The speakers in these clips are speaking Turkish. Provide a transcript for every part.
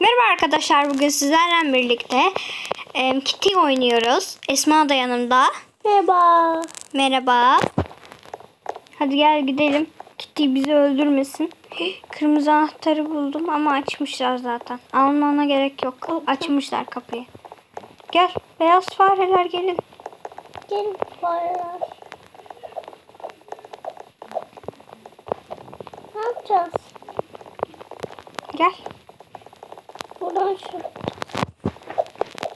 Merhaba arkadaşlar bugün sizlerle birlikte e, Kitty oynuyoruz. Esma da yanımda. Merhaba. Merhaba. Hadi gel gidelim. Kitty bizi öldürmesin. Kırmızı anahtarı buldum ama açmışlar zaten. Almana gerek yok. Açmışlar kapıyı. Gel beyaz fareler gelin. Gelin fareler. Ne yapacağız? Gel. Buradan şu.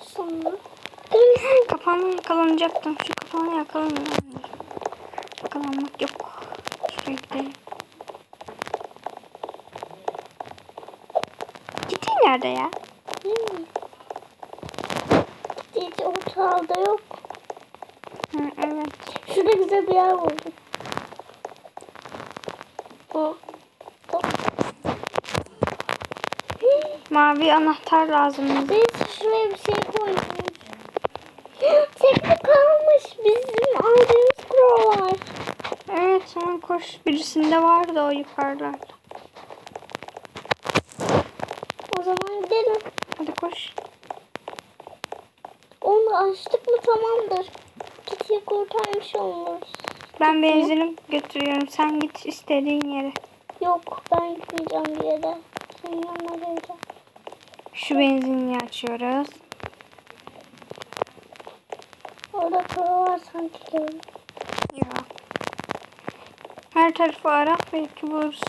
Sonra. Kapağını yakalanacaktım. Şu kapağını yakalanmıyor. Yakalanmak yok. Şuraya gidelim. Kitty nerede ya? Hmm. Hiç ortalarda yok. Hı, evet. Şurada güzel bir yer buldum. Bu. Bu. Mavi anahtar lazım. Biz şuraya bir şey koyduk. Tekne kalmış. Bizim aldığımız kurallar. Evet tamam koş. Birisinde vardı o yukarılarda. O zaman gidelim. Hadi koş. Onu açtık mı tamamdır. Kitty'yi kurtarmış oluruz. Ben benzinim götürüyorum. Sen git istediğin yere. Yok ben gitmeyeceğim bir yere. Senin yanına geleceğim. Şu benzinliği açıyoruz. Orada para var sanki. Ya. Her tarafı ara belki buluruz.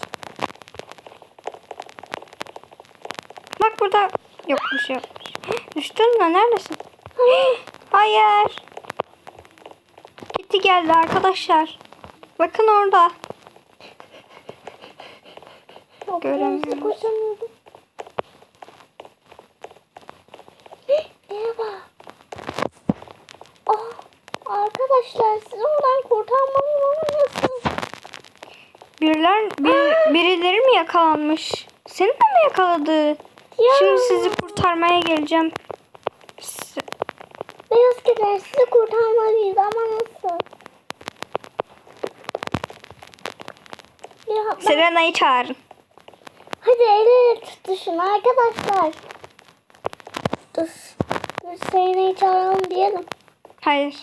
Bak burada yok bir şey yokmuş. Düştün mü? Neredesin? Hayır. Gitti geldi arkadaşlar. Bakın orada. Göremiyorum. hızlı koşamıyorum. Merhaba. Oh, arkadaşlar siz oradan kurtarmamı nasıl? Biriler, bir, birileri mi yakalanmış? Seni de mi yakaladı? Ya. Şimdi sizi kurtarmaya geleceğim. Beyaz kediler sizi kurtarmalıyız ama nasıl? Ya ben... Serena'yı çağırın. Hadi el ele tutuşun arkadaşlar. Dur. Seyna'yı çağıralım diyelim. Hayır.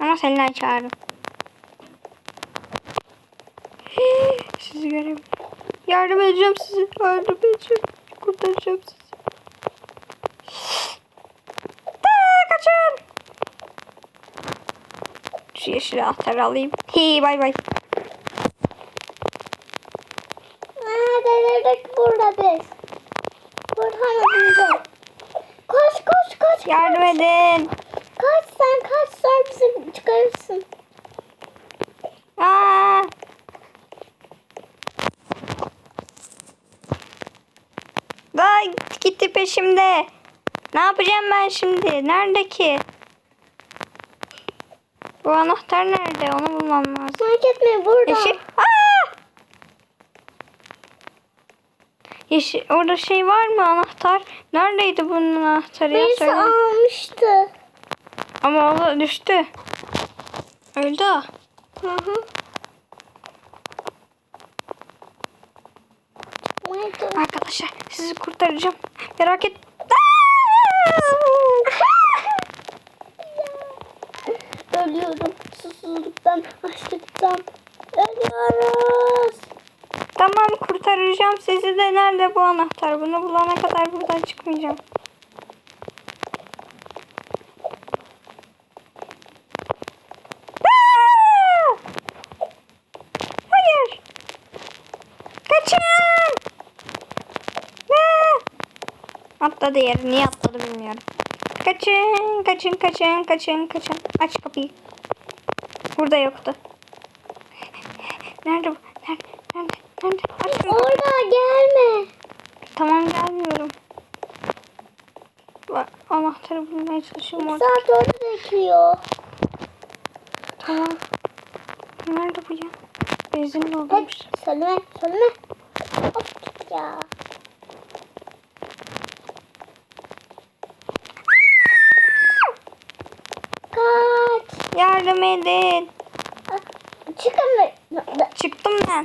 Ama Selena'yı çağırın. Sizi göremiyorum. Yardım edeceğim sizi. Yardım edeceğim. Kurtaracağım sizi. Aa, kaçın. Şu yeşil anahtarı alayım. Hey bay bay. Aa, delirdik burada biz. Kurtarma bizi. Koş koş koş. Yardım koş. edin. Kaç sen kaç sen bizi çıkarırsın. Aa. Vay peşimde. Ne yapacağım ben şimdi? Nerede ki? Bu anahtar nerede? Onu bulmam lazım. Merak etme burada. Yeşil. Aa! Yeşil. Orada şey var mı anahtar? Neredeydi bunun anahtarı ya? Birisi Söyle. almıştı. Ama o düştü. Öldü. Hı hı. Arkadaşlar sizi kurtaracağım. Merak et. Ölüyorum. Susuzluktan, açlıktan. Ölüyoruz. Tamam kurtaracağım sizi de nerede bu anahtar? Bunu bulana kadar buradan çıkmayacağım. Aa! Hayır. Kaçın. Aa! Atladı yere. Niye atladı bilmiyorum. Kaçın, kaçın, kaçın, kaçın, kaçın. Aç kapıyı. Burada yoktu. Nerede bu? Nerede? Nerede? Nerede? Aç şunu. Orada gelme. Tamam gelmiyorum. Bak, anahtarı bulmaya çalışıyorum orada. Saat orada bekliyor. Tamam. Nerede bu ya? Benzin Hep doldurmuş. söyleme, söyleme. Hop ya. yardım edin. Çıkın. Çıktım ben.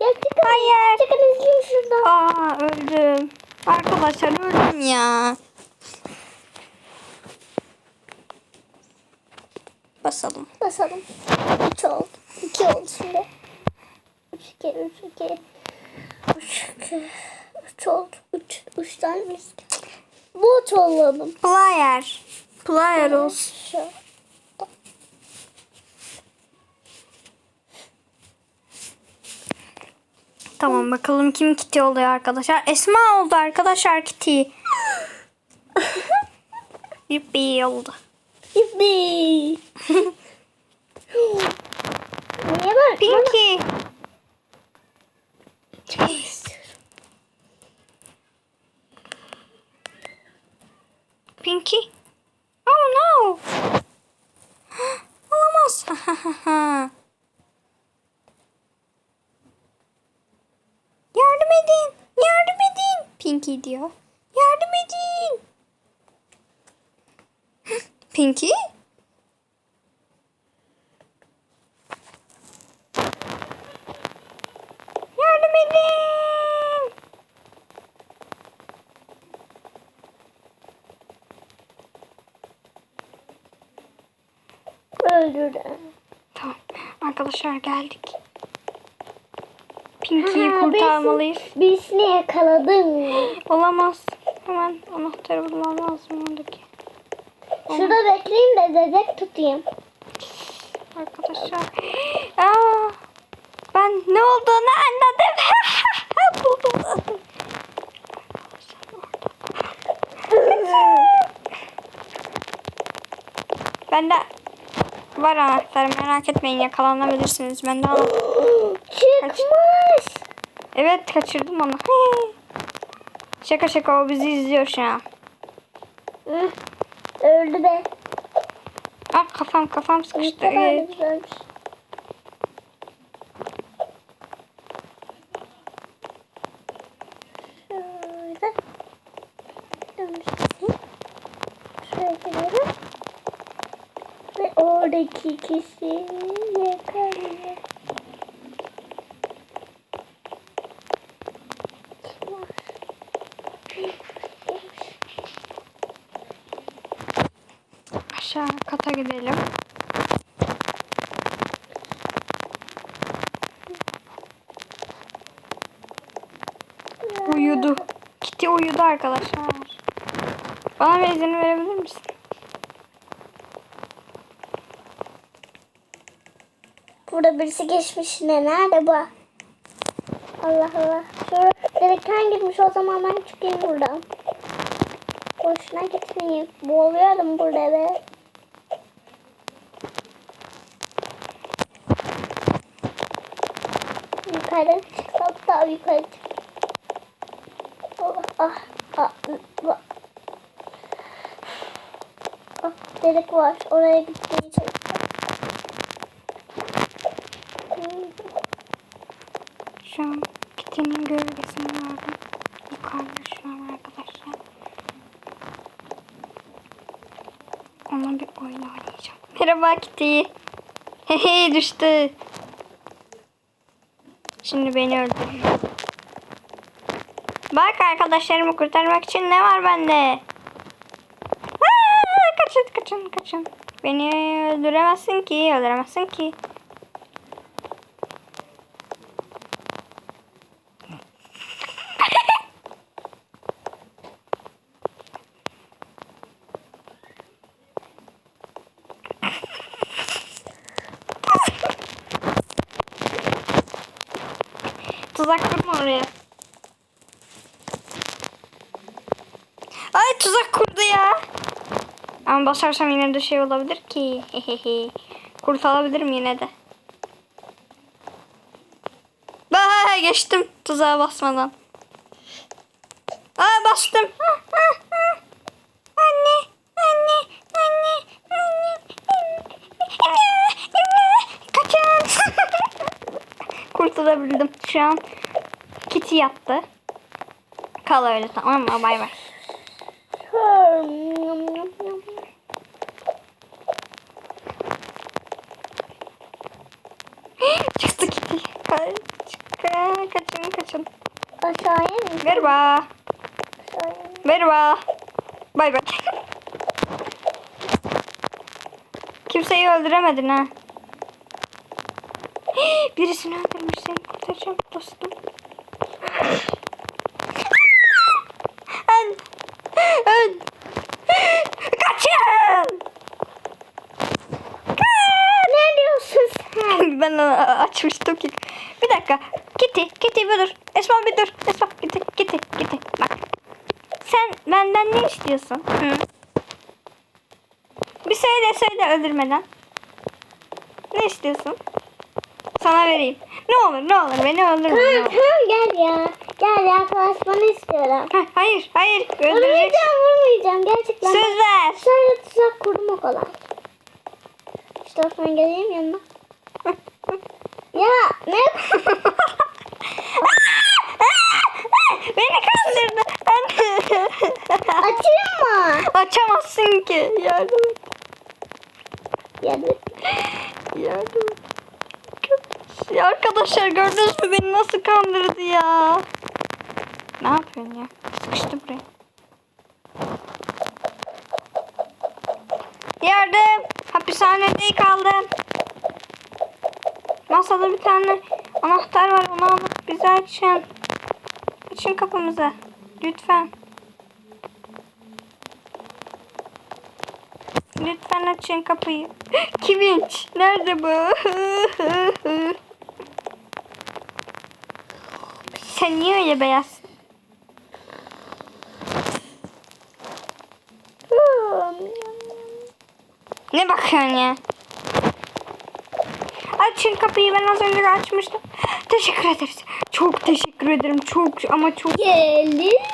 Ya çıkın. Hayır. Çıkın izleyin şurada. Aa öldüm. Arkadaşlar öldüm ya. Basalım. Basalım. 3 oldu. 2 oldu şimdi. 3 2 3 2 3 2 3 oldu. 3 3 tane risk. Bot olalım. Player. Player olsun. Tamam bakalım kim Kitty oluyor arkadaşlar. Esma oldu arkadaşlar Kitty. Yuppi oldu. Böyle? Pinky. Çok istiyorum. Pinky. Oh no. Olamaz. Yardım edin. Yardım edin. Pinky diyor. Yardım edin. Pinky? Yardım edin. Öldürdüm. Tamam. Arkadaşlar geldik. Pinky'yi kurtarmalıyız. Birisini yakaladım. Olamaz. Hemen anahtarı bulmam lazım oradaki. Şurada bekleyeyim de dedek tutayım. Arkadaşlar. Aa, ben ne olduğunu anladım. Buldum. Ben de var anahtar merak etmeyin yakalanabilirsiniz. Ben de anahtar. Çıkmış. Evet kaçırdım onu. Şaka şaka o bizi izliyor şu an. Öldü be. Ah kafam kafam sıkıştı. Evet. güzelmiş. Şöyle. Dönüştüm. Şöyle gidelim. Ve oradaki kişi yakalıyor. Kim var? Aşağı kata gidelim. Uyudu. Kitty uyudu arkadaşlar. Bana bir izin verebilir misin? Burada birisi geçmiş ne? Nerede bu? Allah Allah. Şuraya delikten girmiş o zaman ben çıkayım buradan. Boşuna gitmeyeyim. Boğuluyorum burada be. Yukarı çıksam daha yukarı çık. Allah ah ah ah. Ah, delik var. Oraya çalışacağım. Şu an Kitty'nin gölgesini gördüm. Yukarıda şu an arkadaşlar. Onunla bir oyun oynayacağım. Merhaba Kitty. Hehe düştü. Şimdi beni öldürüyor. Bak arkadaşlarımı kurtarmak için ne var bende? Kaçın kaçın kaçın. Beni öldüremezsin ki öldüremezsin ki. Tuzak kurma oraya. Ay tuzak kurdu ya. Ama basarsam yine de şey olabilir ki. Hehehe. Kurtulabilirim yine de. Aa, geçtim tuzağa basmadan. Aa bastım. Anne, anne, anne, anne. Kaçın. Kurtulabildim. Şu an Kitty yattı. Kal öyle tamam mı? Bay bay. Çıktı Kitty. Kaç, kaç. kaçın kaçın. Aşağıya mı? Merhaba. Merhaba. Bay bay. Kimseyi öldüremedin ha. Birisini öldürmüş seni kurtaracağım dostum. Öl. Öl. Kaçın. Ne diyorsun sen? ben açmıştım ki. Bir dakika. Kitty, Kitty bir dur. Esma bir dur. Esma, Kitty. Sen benden ne istiyorsun? Hı? Bir söyle söyle öldürmeden. Ne istiyorsun? Sana vereyim. Ne olur ne olur beni öldürme. Tamam olur. tamam gel ya. Gel yaklaşmanı istiyorum. Heh, hayır hayır öldürecek. Vurmayacağım vurmayacağım gerçekten. Söz ver. Şöyle tuzak kurdum o kadar. İşte ben geleyim yanına. Ya ne? beni kandırdı. Açayım mı? Açamazsın ki. Yardım et. Yardım et. Ya arkadaşlar gördünüz mü beni nasıl kandırdı ya? Ne yapıyorsun ya? Sıkıştı buraya. Yardım. Hapishanede kaldım. Masada bir tane anahtar var. Onu alıp bize açın. Açın kapımızı. Lütfen. Lütfen açın kapıyı. Kivinç. Nerede bu? Sen niye öyle beyaz? Ne bakıyorsun ya? Açın kapıyı ben az önce açmıştım. Teşekkür ederiz. Çok teşekkür ederim. Çok ama çok. Geliyorum.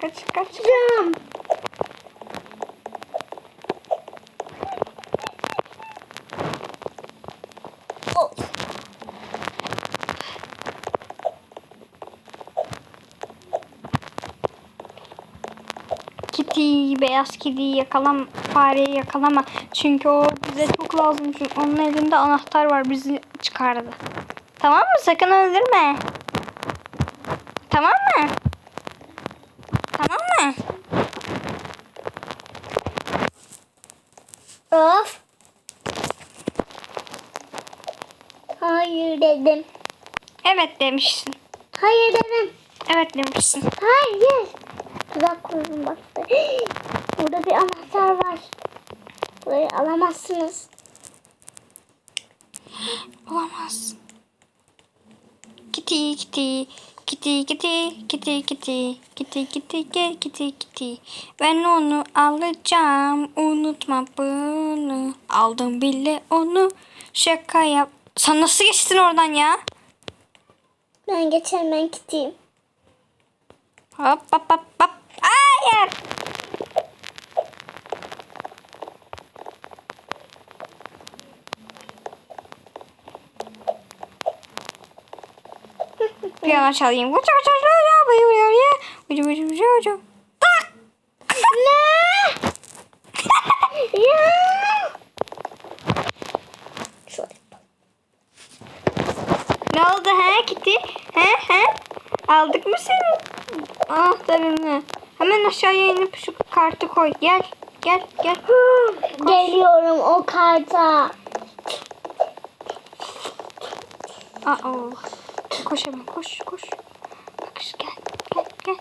Kaç kaç kaç. Oh. Kitty, beyaz kediyi yakalam, fareyi yakalama. Çünkü o bize çok lazım. Çünkü onun elinde anahtar var. Bizi çıkardı. Tamam mı? Sakın öldürme. Tamam mı? Tamam mı? Of. Hayır dedim. Evet demişsin. Hayır dedim. Evet demişsin. Hayır. Tuzak kurdum bak. Burada bir anahtar var. Burayı alamazsınız. Olamaz. Kitty, kitty. Kitty, kitty, kitty, kitty. Kitty, kitty, gel kitty, kitty. Ben onu alacağım. Unutma bunu. Aldım bile onu. Şaka yap. Sen nasıl geçtin oradan ya? Ben geçerim ben gideyim. Hop hop hop hop. Hayır. Piyano çalayım. Uça uça uça uça uça uça uça uça uça uça. Tak! Ne? ya. Şöyle. Ne oldu he Kitty? He he? Aldık mı senin anahtarını? Hemen aşağıya inip şu kartı koy. Gel. Gel gel. Geliyorum o karta. Aa, koş hemen koş koş. Bak şu gel gel gel.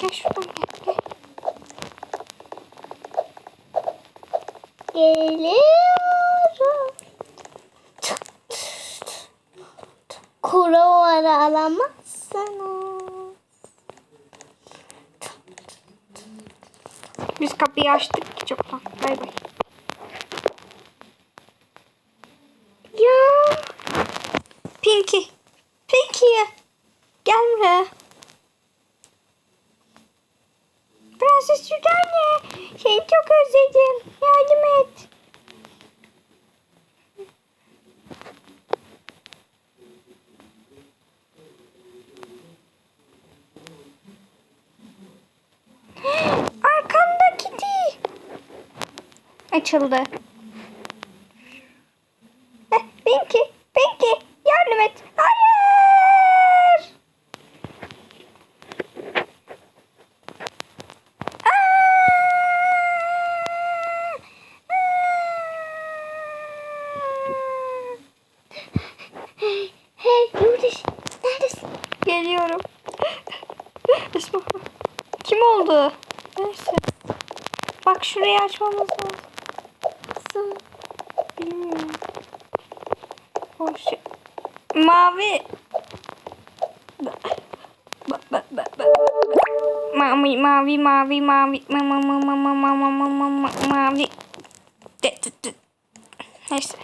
Gel şuradan gel gel. Geliyorum. Kurovara alamazsınız. Biz kapıyı açtık ki çoktan. Bay bay. açıldı. Heh, Pinky, Pinky yardım et. Hayır. Ah! Ah! Hey, hey Yuriş neredesin? Geliyorum. Kim oldu? Neyse. Bak şurayı açmamız abi. Mavi mavi mavi mavi mavi mavi mavi Neyse.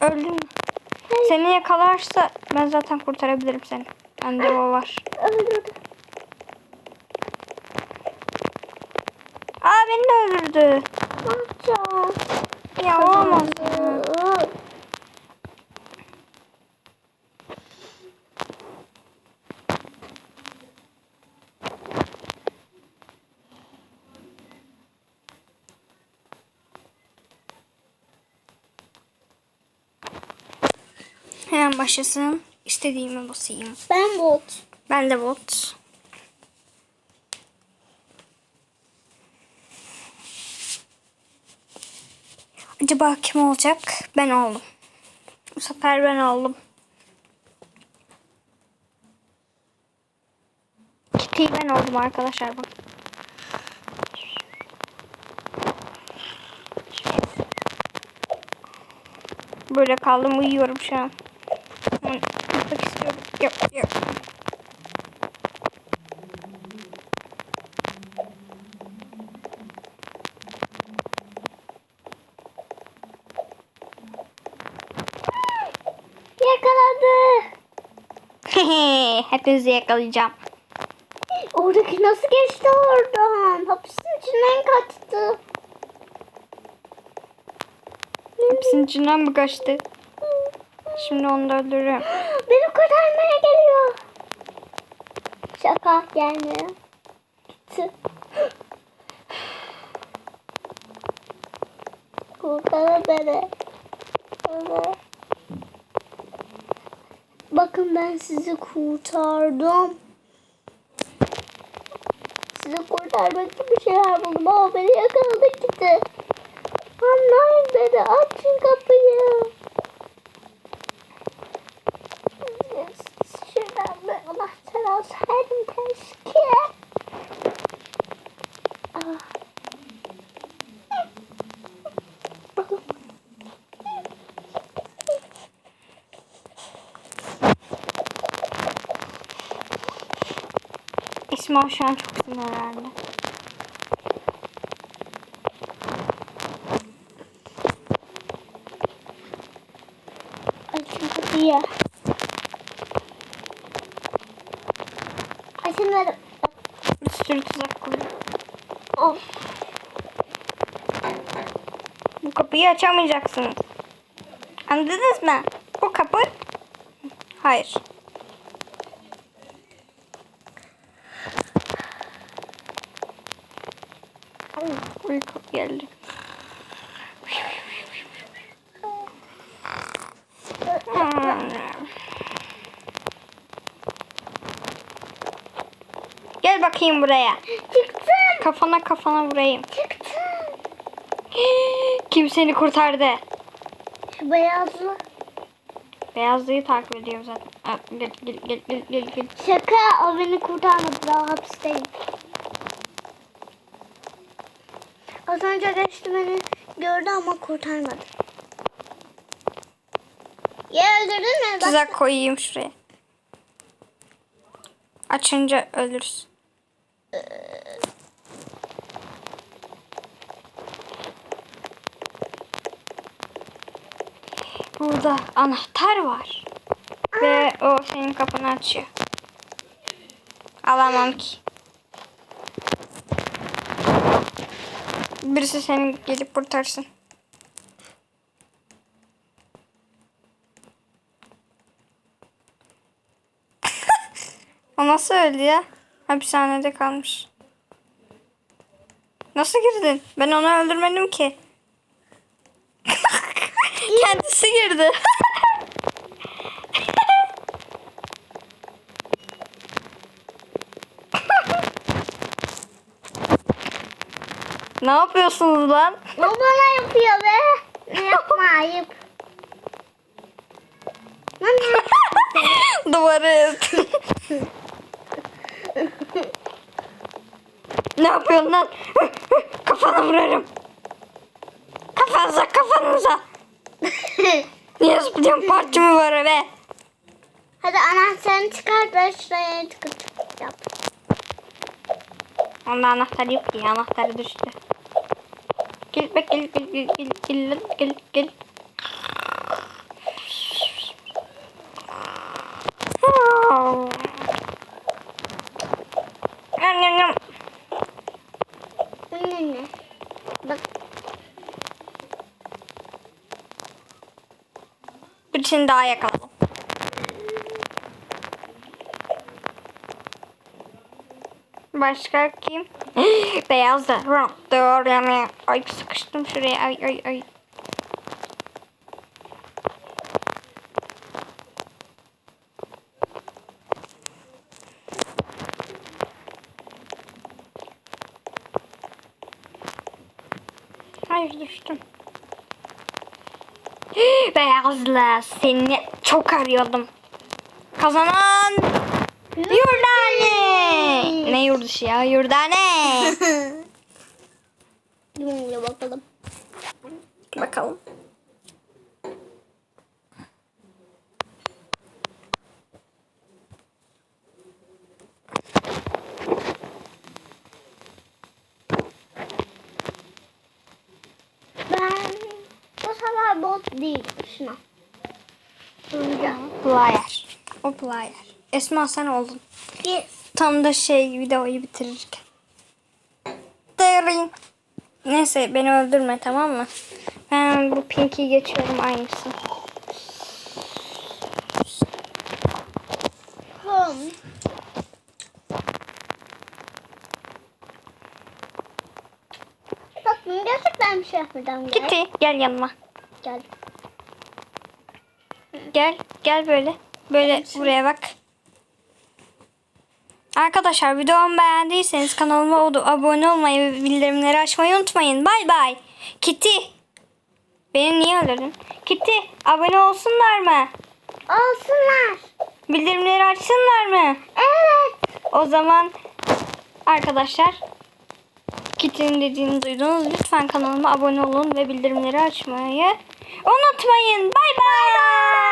Öldüm. Seni yakalarsa ben zaten kurtarabilirim seni. Bende o var. Aa beni de öldürdü. Ne yapacağım? Ya olamaz. Başlasın. İstediğime basayım. Ben bot. Ben de bot. Acaba kim olacak? Ben oldum. Bu sefer ben oldum. Kitty ben oldum arkadaşlar bak. Böyle kaldım uyuyorum şu an. Yok yok. Yakaladı. Hepinizi yakalayacağım. Oradaki nasıl geçti oradan? Hapisin içinden kaçtı. Hepsinin içinden mi kaçtı? Şimdi onu da öldürürüm. Beni kurtarmaya geliyor. Şaka gelmiyor. Gitti. Kurtar beni. Bana. Bakın ben sizi kurtardım. Sizi kurtarmak için bir şeyler buldum ama beni yakaladı gitti. Anlayın beni açın kapıyı. Ve Allah'tan alsaydım keşke. Ah. İsmail şu an çok sinirlendi. Acaba. Kapıyı açamayacaksınız. Anladınız mı? Bu kapı... Hayır. Ay, Uyku geldi. Gel bakayım buraya. Çıktım. Kafana kafana vurayım. Çıktım. Kim seni kurtardı? Şu beyazlı. Beyazlığı takip ediyor zaten. Aa, Gel gel gel gel gel gel. Şaka o beni kurtarmadı daha hapisteyim. Az önce geçti beni gördü ama kurtarmadı. Ya öldürdün mü? Tuzak koyayım şuraya. Açınca ölürüz. Burada anahtar var. Ve o senin kapını açıyor. Alamam ki. Birisi seni gelip kurtarsın. O nasıl öldü ya? Hapishanede kalmış. Nasıl girdin? Ben onu öldürmedim ki. Kendisi girdi. ne yapıyorsunuz lan? O bana yapıyor be. Ne yapma ayıp. Lan Duvarı. ne yapıyorsun lan? Kafana vurarım. Kafanıza kafanıza. Niye zıplıyorum parti mi var be? Hadi anahtarını çıkar da şuraya tıkır tıkır yap. Onda anahtar yok ki anahtarı düştü. Gel bak gel gel gel gel gel gel gel. Yum, yum, yum. Bu ne ne? Bak Bir tane daha yakaladım. Başka kim? Beyaz da. Ay sıkıştım şuraya. Ay ay ay. Hayır düştüm. Beyazla seni çok arıyordum. Kazanan Yurdane. Ne yurduş ya? Yurdane. Yumruya bakalım. Bakalım. Ben bot değil şuna. Player. O player. Esma sen oldun. Yes. Tam da şey videoyu bitirirken. Dırın. Neyse beni öldürme tamam mı? Ben bu pinki geçiyorum aynısı. Home. Tatlım gerçekten bir şey yapmadan. Gitti. Gel yanıma. Gel. Gel. Gel böyle. Böyle buraya bak. Arkadaşlar videomu beğendiyseniz kanalıma abone olmayı ve bildirimleri açmayı unutmayın. Bay bay. Kitty. Beni niye öldürdün? Kitty abone olsunlar mı? Olsunlar. Bildirimleri açsınlar mı? Evet. O zaman arkadaşlar Kitty'nin dediğini duydunuz. Lütfen kanalıma abone olun ve bildirimleri açmayı Unutmayın. Bay bay.